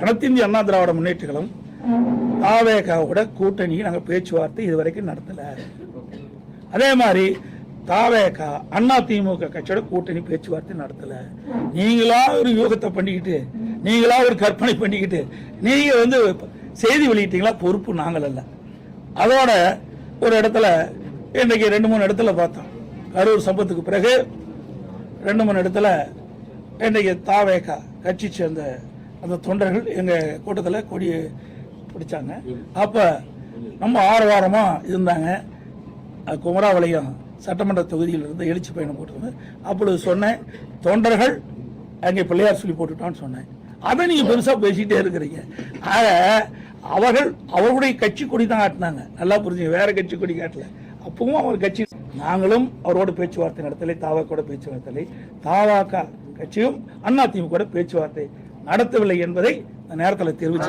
அனைத்திந்திய அண்ணா திராவிட முன்னேற்றங்களும் தாவேகாவோட கூட்டணி நாங்கள் பேச்சுவார்த்தை இதுவரைக்கும் நடத்தலை. அதே மாதிரி தாவேகா அண்ணா திமுக கட்சியோட கூட்டணி பேச்சுவார்த்தை நடத்தலை. நீங்களா ஒரு யோகத்தை பண்ணிக்கிட்டு நீங்களா ஒரு கற்பனை பண்ணிக்கிட்டு நீங்கள் வந்து செய்தி வெளியிட்டீங்களா? பொறுப்பு நாங்கள் அல்ல. அதோட ஒரு இடத்துல இன்னைக்கு ரெண்டு மூணு இடத்துல பார்த்தோம். கரூர் சம்பவத்துக்கு பிறகு ரெண்டு மூணு இடத்துல இன்னைக்கு தாவேகா கட்சி சேர்ந்த அந்த தொண்டர்கள் எங்கள் கூட்டத்தில் கொடி பிடிச்சாங்க. அப்போ நம்ம ஆரவாரமாக இருந்தாங்க. குமராவளையம் சட்டமன்ற தொகுதியில் இருந்து எழுச்சி பயணம் போட்டிருந்தேன் அப்பொழுது சொன்னேன் தொண்டர்கள் அங்கே பிள்ளையார் சொல்லி போட்டுட்டான்னு சொன்னேன். அதை நீங்கள் பெருசாக பேசிகிட்டே இருக்கிறீங்க. ஆக அவர்கள் அவருடைய கட்சி கொடி தான் காட்டினாங்க. நல்லா புரிஞ்சுங்க வேற கட்சி கொடி காட்டல. அப்பவும் அவர் கட்சி நாங்களும் அவரோட பேச்சுவார்த்தை நடத்தலை தாவாக்கோட பேச்சுவார்த்தை பேச்சு நடத்தலை. தாவாக்கா கட்சியும் அதிமுக பேச்சுவார்த்தை நடத்தவில்லை என்பதை நேரத்தில் தெரிவிச்சு